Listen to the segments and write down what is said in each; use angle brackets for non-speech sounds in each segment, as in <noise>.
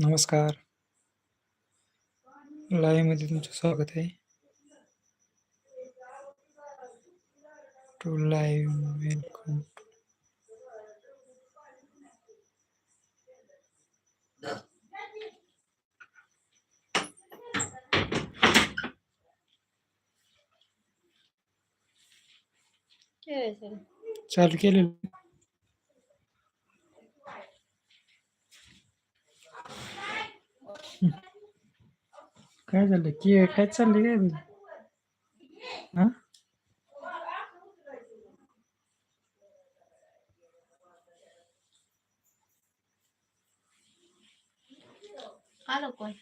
नमस्कार. लाईव्हमध्ये तुमचं स्वागत आहे. टू लाईव्ह वेलकम चालू केलेलं. काय झालं? की काय चाललंय काय? हां? आलं कोण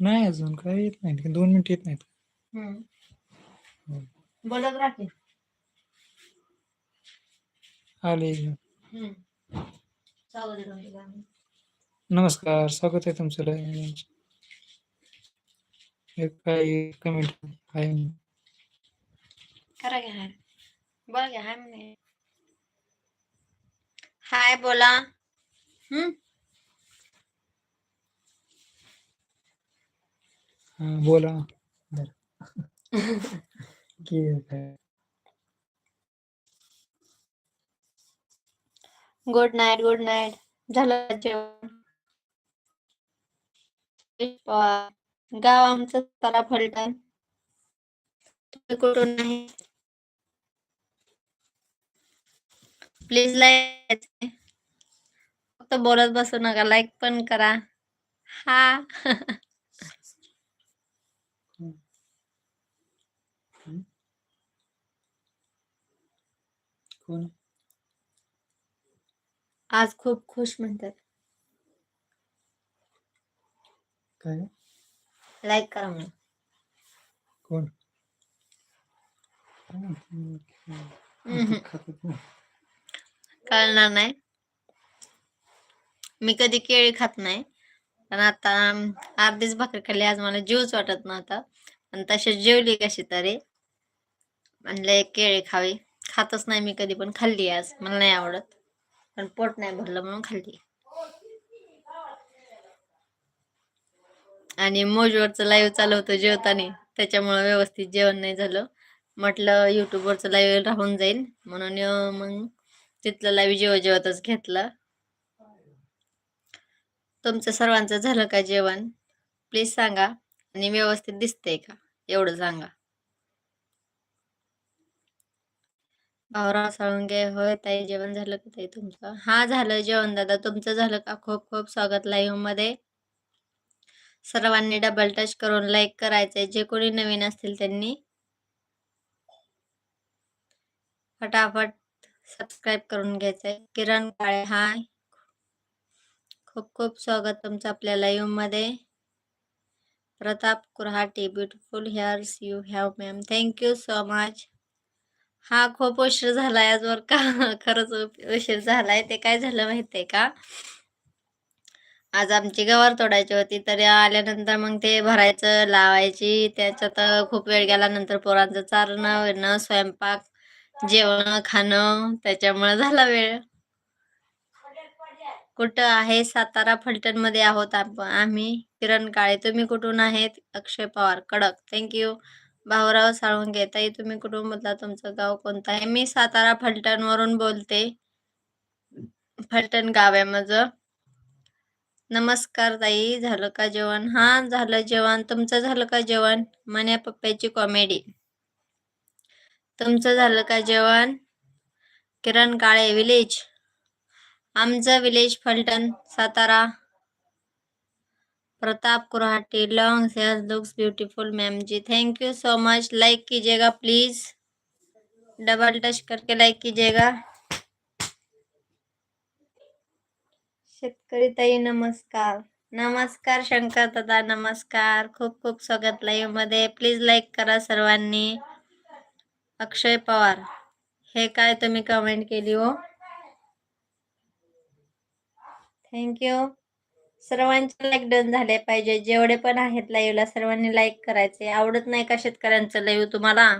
नाही अजून काय येत नाहीत. 2 मिनिटं येत नाहीत. हम्म. हं. बोलत राहते आले. हम्म. नमस्कार. स्वागत आहे तुमचं लाईव्हमध्ये. एक कमेंट आहे करा घ्या हाय बोला घ्या हाय म्हणे हाय बोला हम्म हाँ, बोला. गुड नाईट गुड नाईट झालं जेवण. गाव आमचं सातारा फलटण. तुम्ही कुठून आहे? प्लीज लाईक फक्त बोलत बसू नका लाईक पण करा. हा? आज खूप खुश म्हणतात. काय? लाईक करा म्हणून. कोण? कळणार नाही. मी कधी केळी खात नाही. पण आता अर्धीच भाकरी खाल्ली आज मला जीवच वाटत नव्हता. पण तशी जेवली कशी तरी. म्हणलं केळी खावी. खातच नाही मी कधी पण. खाल्ली आज. मला नाही आवडत. पण पोट नाही भरलं म्हणून खाल्ली. आणि मोजवरचं लाईव्ह चालू होतं जेवताना. त्याच्यामुळं व्यवस्थित जेवण नाही झालं. म्हटलं युट्यूबवरचं लाईव्ह राहून जाईल. म्हणून मग तिथलं लाईव्ह जेव जेवतच घेतलं. तुमचं सर्वांचं झालं का जेवण? प्लीज सांगा. आणि व्यवस्थित दिसतंय का? एवढं सांगा. भाऊराव साळुंगे होय ताई जेवण झालं का ताई तुमचं? हा झालं जेवण दादा. तुमचं झालं का? खूप खूप स्वागत लाईव्हमध्ये. सर्वांनी डबल टच करून लाईक करायचंय. जे कोणी नवीन असतील त्यांनी फटाफट सबस्क्राईब करून घ्यायचंय. किरण काळे हाय. खूप खूप स्वागत तुमचं आपल्या लाईव्हमध्ये. Pratap Kurhati beautiful hairs you have ma'am thank you so much हा खूप उशीर झालाय आजवर का. <laughs> खरंच उशीर झालाय. ते काय झालं माहितीये का? आज आमची गवार तोडायची होती तर आल्यानंतर मग ते भरायचं लावायची. त्याच्यात खूप वेळ गेला नंतर पोरांचं चारणं विरणं स्वयंपाक जेवण खाणं त्याच्यामुळे झाला वेळ. कुठं आहे सातारा फलटणमध्ये आहोत आम्ही? किरण काळे तुम्ही कुठून आहेत? अक्षय पवार कडक. थँक्यू भाऊराव साळुंगे ताई तुम्ही कुठून बोलता तुमचं गाव कोणतं आहे? मी सातारा फलटण वरून बोलते. फलटण गाव आहे माझं. नमस्कार ताई झालं का जेवण? हा झालं जेवण. तुमचं झालं का जेवण? मन्या पप्प्याची कॉमेडी. तुमचं झालं का जेवण? किरण काळे विलेज. आमचं village Phaltan Satara. Pratap Kurhati long hair looks beautiful ma'am ji. Thank you so much like कीजिएगा प्लीज डबल टच करके लाइक कीजिएगा. शेतकरी ताई नमस्कार. नमस्कार शंकर दादा नमस्कार. खूप खूप स्वागत लाईव्हमध्ये प्लीज लाईक करा सर्वांनी. अक्षय पवार हे काय तुम्ही कमेंट केली हो? थँक्यू सर्वांचे लाईक डन झाले पाहिजे. जेवढे पण आहेत लाईव्हला सर्वांनी लाईक करायचे. आवडत नाही का शेतकऱ्यांचं लाईव्ह तुम्हाला?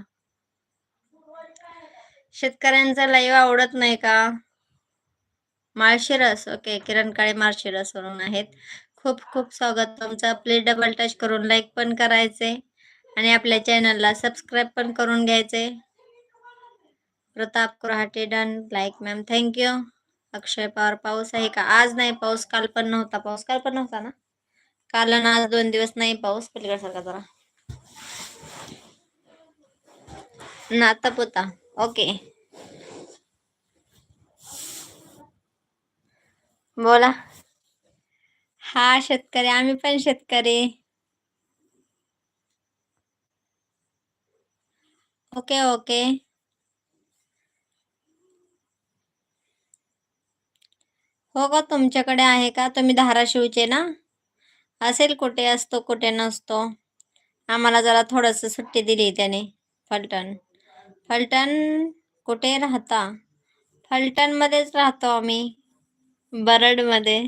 शेतकऱ्यांचं लाईव्ह आवडत नाही का? माळशिरस. ओके किरण काळे माळशिरस वरून आहेत. खूप खूप स्वागत तुमचं. प्लीज डबल टच करून लाईक पण करायचे. आणि आपल्या चॅनलला सबस्क्राईब पण करून घ्यायचे. Pratap Kurhate done like ma'am thank you Akshay Pawar पाऊस आहे का? आज नाही पाऊस काल पण नव्हता. पाऊस काल पण नव्हता ना? काल आणि आज दोन दिवस नाही पाऊस. पलीकडे सारखा जरा. नाता पोता ओके बोला. हा शेतकरी. आम्ही पण शेतकरी. Okay okay. हो का तुमच्याकडे आहे का? तुम्ही धाराशिवचे ना? असेल कुठे असतो कुठे नसतो. आम्हाला जरा थोडंसं सुट्टी दिली त्याने. फलटण. फलटण कुठे राहता? फलटणमध्येच राहतो आम्ही. बरडमध्ये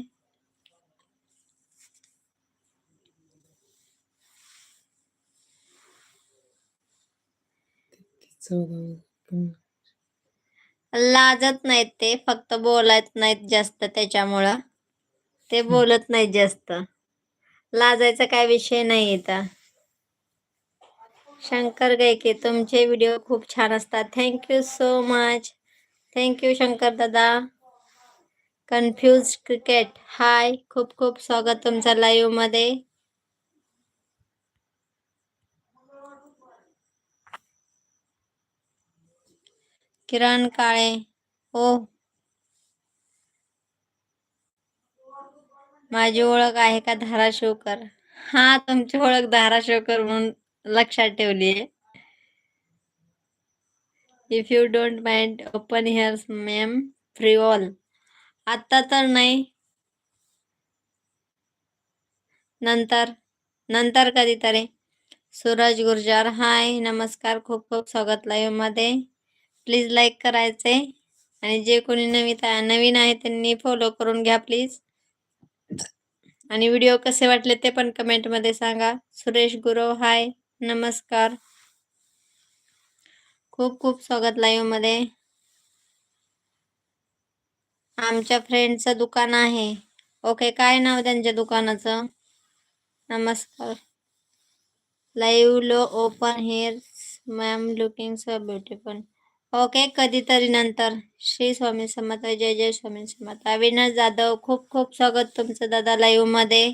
लाजत नाहीत ते फक्त बोलत नाहीत जास्त त्याच्यामुळं. ते बोलत नाहीत जास्त. लाजायचा काय विषय नाही इथं. शंकर गायके तुमचे व्हिडिओ खूप छान असतात. Thank you so much thank you Shankar दादा. Confuse cricket. हाय खूप खूप स्वागत तुमचं लाईव्हमध्ये. किरण काळे हो माझी ओळख आहे का धाराशिवकर? हा तुमची ओळख धाराशिवकर म्हणून लक्षात ठेवली आहे. If you don't mind open hairs ma'am free all आत्ता तर नाही. नंतर नंतर कधीतरी सूरज गुर्जर हाय नमस्कार खूप खूप स्वागत लाईव्हमध्ये. प्लीज लाईक करायचे. आणि जे कोणी नवीन नवीन आहे त्यांनी फॉलो करून घ्या प्लीज आणि व्हिडिओ कसे वाटले ते पण कमेंटमध्ये सांगा. सुरेश गुरव हाय नमस्कार. खूप खूप स्वागत लाईव्हमध्ये. आमच्या फ्रेंडचं दुकान आहे. ओके काय नाव त्यांच्या दुकानाचं? नमस्कार. Live low open hair ma'am looking so beautiful okay कधीतरी नंतर. श्री स्वामी समर्थ जय जय स्वामी समर्थ. अविनाश जाधव खूप खूप स्वागत तुमचं दादा लाईव्हमध्ये.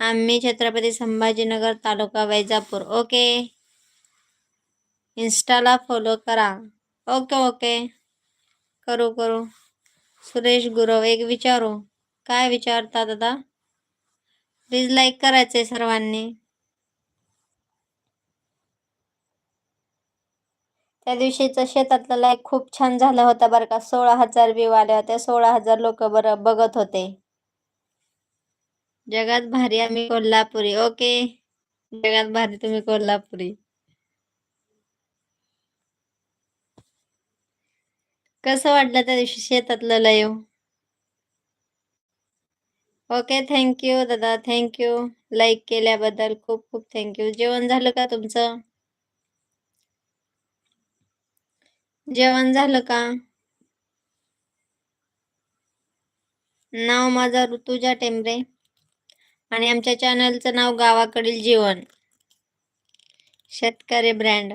आम्ही छत्रपती संभाजीनगर तालुका वैजापूर. ओके इन्स्टाला फॉलो करा. ओके ओके करू करू. सुरेश गुरव एक विचारू. काय विचारता दादा? प्लीज लाईक करायचे सर्वांनी. त्या दिवशीचं शेतातलं लाईक खूप छान झालं होतं बरं का. सोळा हजार व्ह्यू आल्या होत्या. सोळा हजार लोक बरं बघत होते. जगात भारी आम्ही कोल्हापुरी. ओके. जगात भारी तुम्ही कोल्हापुरी. कसं वाटलं त्या दिवशी शेतातलं लाईव्ह ओके थँक्यू दादा. थँक्यू लाईक केल्याबद्दल खूप खूप थँक्यू जेवण झालं का तुमचं? जेवण झालं का? नाव माझा ऋतुजा टेंबरे आणि आमच्या चॅनलचं नाव गावाकडील जीवन. शेतकरी ब्रँड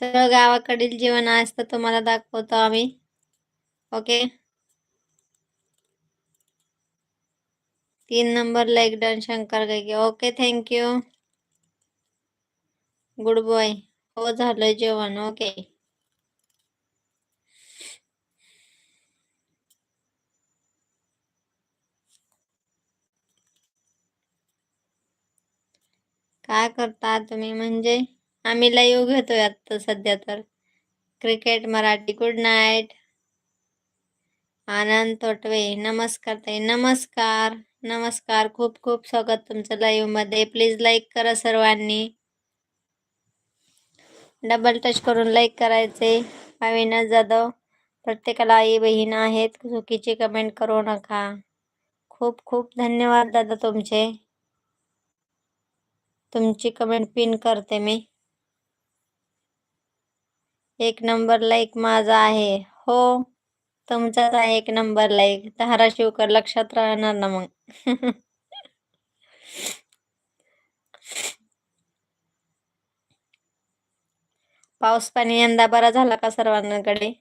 सगळं गावाकडील जीवन आज तर तुम्हाला दाखवतो आम्ही. ओके? तीन नंबर लाईक डन शंकर गायके ओके थँक्यू गुड बॉय हो झालं जेवण. ओके. काय करता तुम्ही म्हणजे? आम्ही लाईव्ह घेतोय आता सध्या तर. Cricket Marathi good night Anand Totwe नमस्कार ताई नमस्कार. नमस्कार खूप खूप स्वागत तुमचं लाईव्हमध्ये. प्लीज लाईक करा सर्वांनी. डबल टच करून लाईक करायचे. अविनाश जाधव प्रत्येकाला आई बहीण आहेत. चुकीची कमेंट करू नका. खूप खूप धन्यवाद दादा तुमचे. तुमची कमेंट पिन करते मी. एक नंबर लाईक माझा आहे. हो तुमचाच आहे एक नंबर लाईक धाराशिवकर लक्षात राहणार ना मग. <laughs> पाऊस पाणी यंदा बरा झाला का सर्वांकडे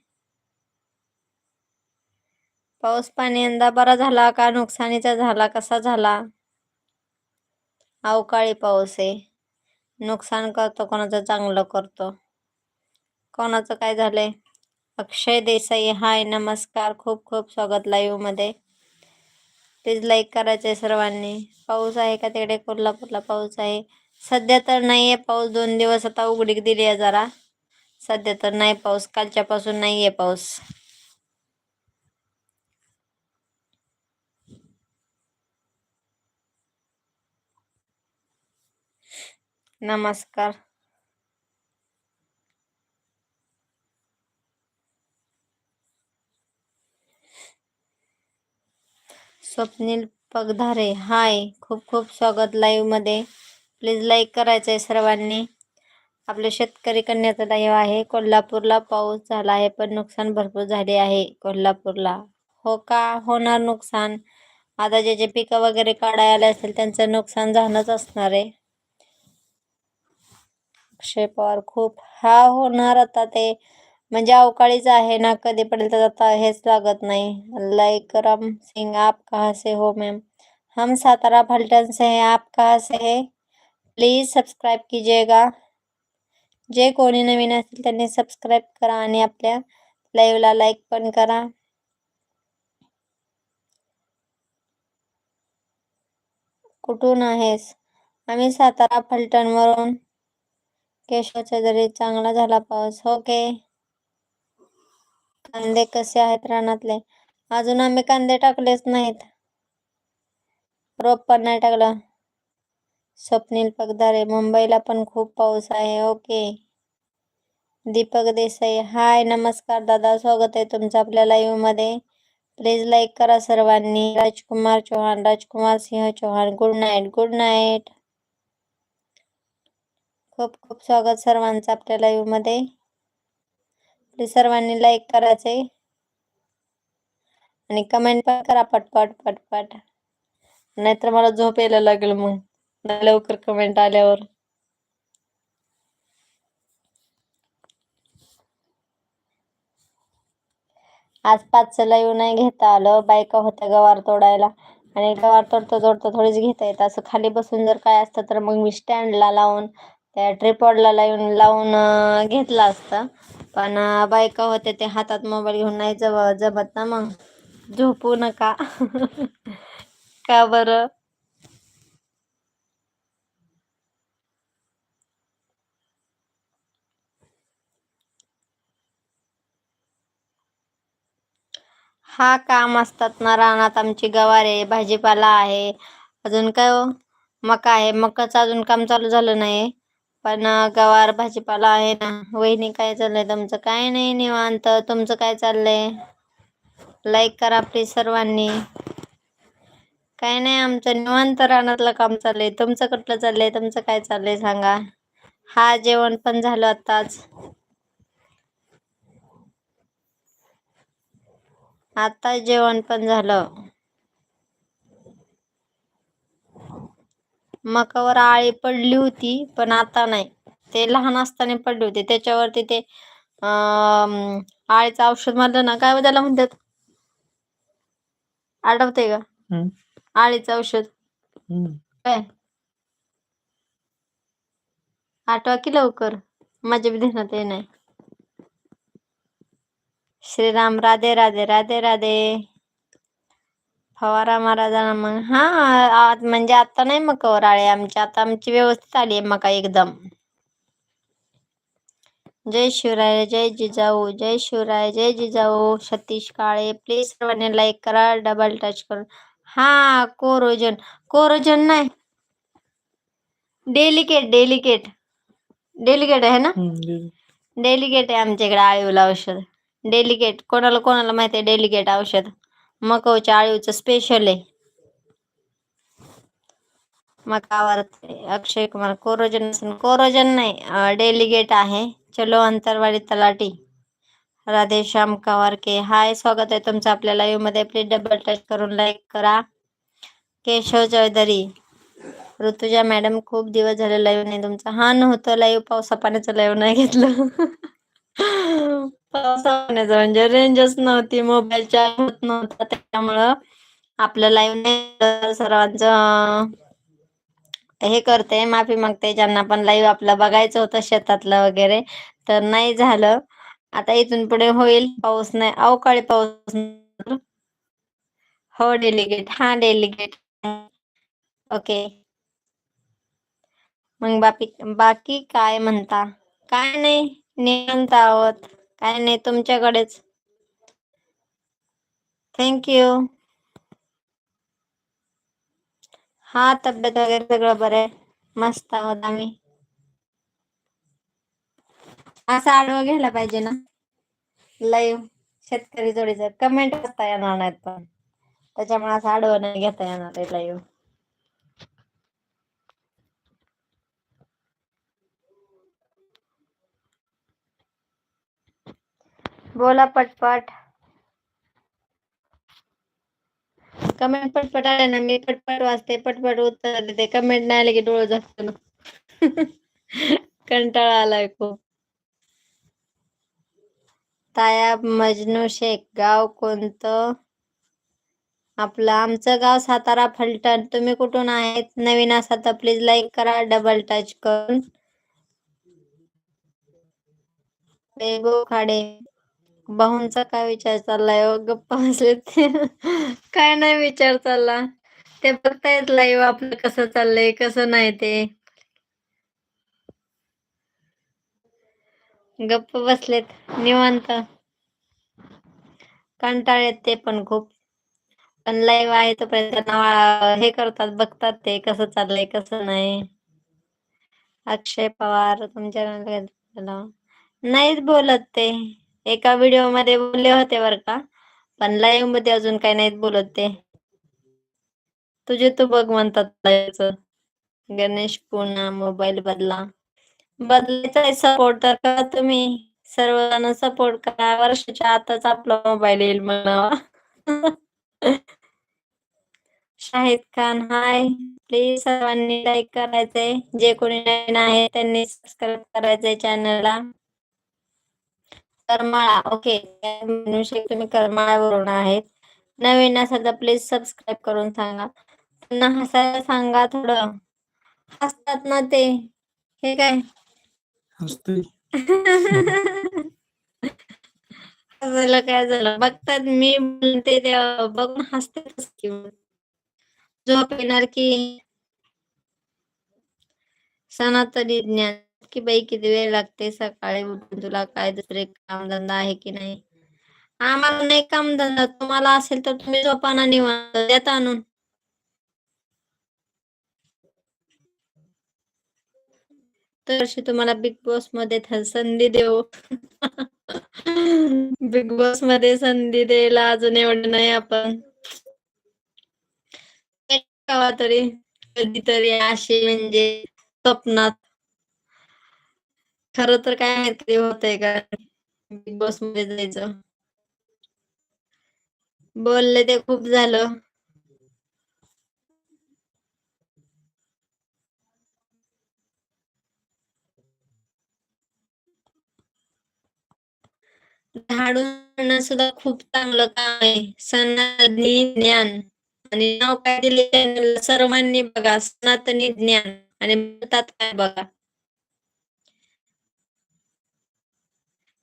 पाऊस पाणी यंदा बरा झाला का? नुकसानीचा झाला कसा झाला? अवकाळी पाऊस आहे. नुकसान करतो कोणाचं चांगलं करतो. कोणाचं काय झालंय? अक्षय देसाई हाय नमस्कार. खूप खूप स्वागत लाईव्हमध्ये. प्लीज लाईक करायचंय सर्वांनी. पाऊस आहे का तिकडे? कोल्हापूरला पाऊस आहे. सध्या तर नाहीये पाऊस. दोन दिवस आता उघडीक दिली आहे जरा. सध्या तर नाही पाऊस. कालच्यापासून नाही नाहीये पाऊस. नमस्कार. स्वप्नील पगधारे. हाय खूप खूप स्वागत लाईव्हमध्ये प्लीज लाईक आहे सर्वांनी. आपले शेतकरी कन्याचं लाईव्ह आहे. कोल्हापूरला पाऊस झाला आहे पण नुकसान भरपूर झाले आहे कोल्हापूरला. हो का? होणार नुकसान? आता जे जे पिकं वगैरे काढायला आले असतील त्यांचं नुकसान झालंच असणार आहे. अक्षय पवार खूप. हा होणार आता ते. म्हणजे अवकाळीच आहे ना कधी पडेल तर आता हेच लागत नाही. लाइक राम सिंग आप कहाँ से हो मैम हम सातारा फलटन से हैं आप कहाँ से है. प्लीज सबस्क्राईब कीजिएगा. जे कोणी नवीन असतील त्यांनी सबस्क्राईब करा आणि आपल्या लाईव्हला लाईक पण करा. कुठून आहेस? आम्ही सातारा फलटणवरून. केशवच्या जरी चांगला झाला पाऊस. ओके कांदे कसे आहेत रानातले? अजून आम्ही कांदे टाकलेच नाहीत. रोप पण नाही टाकलं. स्वप्नील पगदारे मुंबईला पण खूप पाऊस आहे. ओके. दीपक देसाई. हाय नमस्कार दादा. स्वागत आहे तुमचं आपल्या लाईव्हमध्ये. प्लीज लाईक करा सर्वांनी. Rajkumar Chauhan Rajkumar Singh Chauhan. Good night good night खूप खूप स्वागत सर्वांचं आपल्या लाईव्हमध्ये. आपली सर्वांनी लाईक करायचे आणि कमेंट पण करा पटपट पटपट. नाहीतर मला झोप यायला लागेल मग. लवकर कमेंट आल्यावर. आज पाचचं लाईव्ह नाही घेता आलं. बायका होत्या गवार तोडायला. आणि गवार तोडता तोडता थोडीच घेता येतं. असं खाली बसून जर काय असतं तर मग मी स्टँडला लावून त्या ट्रिपॉडला लावून लावून घेतला घेतलं असतं. पण बायका होते ते हातात मोबाईल घेऊन नाही जव जमत ना मग. झोपू नका. <laughs> का बरं? हा काम असतात ना रानात आमची गवार आहे भाजीपाला आहे. अजून काय हो? मका आहे. मकाचं अजून काम चालू झालं नाही पण गवार भाजीपाला आहे ना वहिनी काय चाललंय तुमचं? काय नाही निवांत. तुमचं काय चाललंय? लाईक करा प्लीज सर्वांनी. काय नाही आमचं निवांत रानातलं काम चाललंय. तुमचं कुठलं चाललंय? तुमचं काय चाललंय सांगा? हा जेवण पण झालं आताच आता जेवण पण झालं. मकावर आळी पडली होती पण आता नाही. ते लहान असताना पडली होती. त्याच्यावरती ते अं, आळीचं औषध मारलं ना काय त्याला म्हणतात? आठवतंय का. आळीचं औषध. काय? आठवा की लवकर? माझ्या बी ध्यानात नाही श्रीराम राधे राधे राधे राधे. फवारा मारा जाणार मग. हा म्हणजे आता नाही मकावर आळे आमची. आता आमची व्यवस्थित आली आहे मका एकदम. जय शिवराय जय जिजाऊ जय शिवराय जय जिजाऊ. सतीश काळे प्लीज सर्वांनी लाईक करा डबल टच करून. हा कोरोजन. कोरोजन नाही. डेलिकेट डेलिकेट डेलिकेट आहे ना. डेलिकेट आहे आमच्याकडे आळीवला औषध. डेलिकेट कोणाला कोणाला माहिती आहे डेलिकेट औषध? मकवच्या आळीवचं स्पेशल आहे. मकावर अक्षय कुमार कोरोजन कोरोजन नाही डेलिगेट आहे. चलो अंतरवाडी तलाटी राधेश्याम कवारके. हाय स्वागत आहे तुमचं आपल्या लाईव्हमध्ये. प्लीज डबल टच करून लाईक करा. केशव चौधरी. ऋतुजा मॅडम खूप दिवस झाले लाईव्ह नाही. तुमचं हा नव्हतं लाईव्ह पावसा पाण्याचं लाईव्ह नाही घेतलं. <laughs> पावसा म्हणजे रेंजच नव्हती मोबाईल चार्ज होत नव्हता त्याच्यामुळं आपलं लाईव्ह नाही सर्वांचं. हे करते माफी मागते ज्यांना पण लाईव्ह आपलं बघायचं होतं शेतातलं वगैरे तर नाही झालं. आता इथून पुढे होईल पाऊस नाही. अवकाळी पाऊस हो डेलिगेट हा डेलिगेट ओके. मग बाकी बाकी काय म्हणता? काय नाही निवंत आहोत. काय नाही तुमच्याकडेच. थँक्यू हा तब्येत वगैरे सगळं बरं आहे. मस्त आहोत आम्ही. असं आडवा घ्यायला पाहिजे ना. लाईव्ह शेतकरी जोडीचं कमेंट करता येणार नाहीत पण. त्याच्यामुळे असं आडवं नाही घेता येणार आहे लाईव्ह बोला पटपट. कमेंट पटपट आले ना मी पटपट वाचते पटपट उत्तर देते. कमेंट नाही आले की डोळं जास्त ना कंटाळा आलाय खूप. ताया मजनू शेख गाव कोणतं? आपलं आमचं गाव सातारा फलटण. तुम्ही कुठून आहेत? नवीन असा तर प्लीज लाईक करा डबल टच करून. खाडे. भाऊंचा काय विचार चाललाय हो? गप्पा बसलेत. ते <laughs> काय नाही विचार चालला. ते बघतायत लाईव्ह आपलं कसं चाललंय कसं नाही ते. गप्प बसलेत निवांत. कंटाळेत ते पण खूप. पण लाईव्ह आहे तो त्यांना हे करतात बघतात ते कसं चाललंय कसं नाही. अक्षय पवार तुमच्या नाहीच बोलत ते. एका व्हिडिओमध्ये बोलले होते बर का? पण लाईव्हमध्ये अजून काही नाहीत बोलत ते. तुझे तू बघ म्हणतात गणेश पुन्हा मोबाईल बदला. बदलायचा सपोर्ट तर करा तुम्ही. सर्वजण सपोर्ट करा. वर्षाच्या आताच आपला मोबाईल येईल म्हणावा. शाहिद खान हाय प्लीज सर्वांनी लाईक करायचंय. जे कोणी नवीन आहे त्यांनी सबस्क्राईब करायचंय चॅनलला करमाळा ओके तुम्ही करमाळ्यावरून आहेत. नवीन असाल तर प्लीज सबस्क्राईब करून सांगा. त्यांना हसायला सांगा थोडं. हसतात ना ते. हे काय? हसायला काय झालं? बघतात मी बोलते ते बघून हसतातच की मग. झोप येणार की? सनातनी ज्ञान. की बाई किती वेळ लागते सकाळी उठून? तुला काय दुसरे कामधंदा आहे की नाही? आम्हाला नाही कामधंदा. तुम्हाला असेल तर तुम्ही झोपाना निवांत. देत आणून. तर तुम्हाला बिग बॉसमध्ये संधी देऊ. <laughs> बिग बॉसमध्ये संधी द्यायला अजून एवढं नाही आपण. तरी. कधीतरी अशी म्हणजे स्वप्नात. खरं तर काय माहीत कधी होतंय का? बिग बॉसमध्ये जायचं. बोलले ते खूप झालं. झाडून सुद्धा खूप चांगलं काम आहे. सनातनी ज्ञान. आणि नाव काय दिले सर्वांनी बघा सनातनी ज्ञान. आणि म्हणतात काय बघा?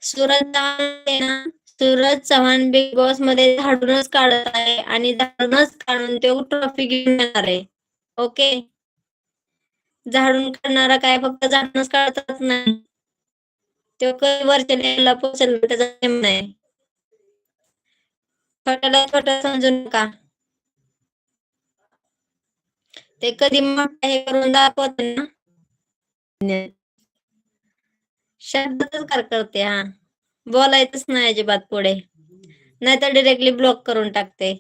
सूरज चव्हाण सूरज चव्हाण बिग बॉसमध्ये झाडूनच काढत आहे आणि झाडूनच काढून ते ट्रॉफी घेऊन येणार आहे. ओके झाडून काढणारा काय फक्त झाडूनच काढतच नाही. तो कधी वरच्या लेवलला पोहोचेल त्याचा नेम नाही छोट्याला छोटा समजू नका. ते कधी मोठा हे करून दाखवत ना? शब्दातच कर करते हा. बोलायचंच नाही अजिबात पुढे. नाहीतर डिरेक्टली ब्लॉक करून टाकते.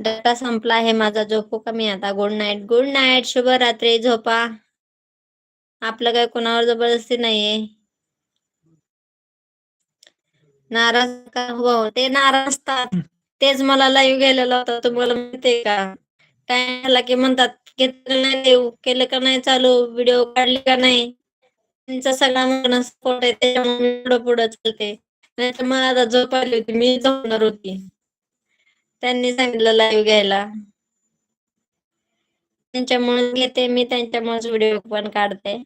डाटा संपला आहे माझा झोपू का मी आता? गुड नाईट गुड नाईट शुभरात्री झोपा. आपलं काय कोणावर जबरदस्ती नाहीये. नाराज का? हो ते नाराज असतात. तेच मला लाईव्ह घ्यायला लावतात तुम्हाला माहितीये का? काय झाला की म्हणतात घेतलं नाही देऊ. केलं का नाही चालू? व्हिडिओ काढले का नाही? त्यांचा सगळा मला सपोर्ट आहे. त्याच्यामुळे पुढं पुढं चालते. नाहीतर मला आता झोप आली होती. मी झोपणार होती. त्यांनी सांगितलं लाईव्ह घ्यायला. त्यांच्यामुळे घेते. मी त्यांच्यामुळेच व्हिडिओ पण काढते.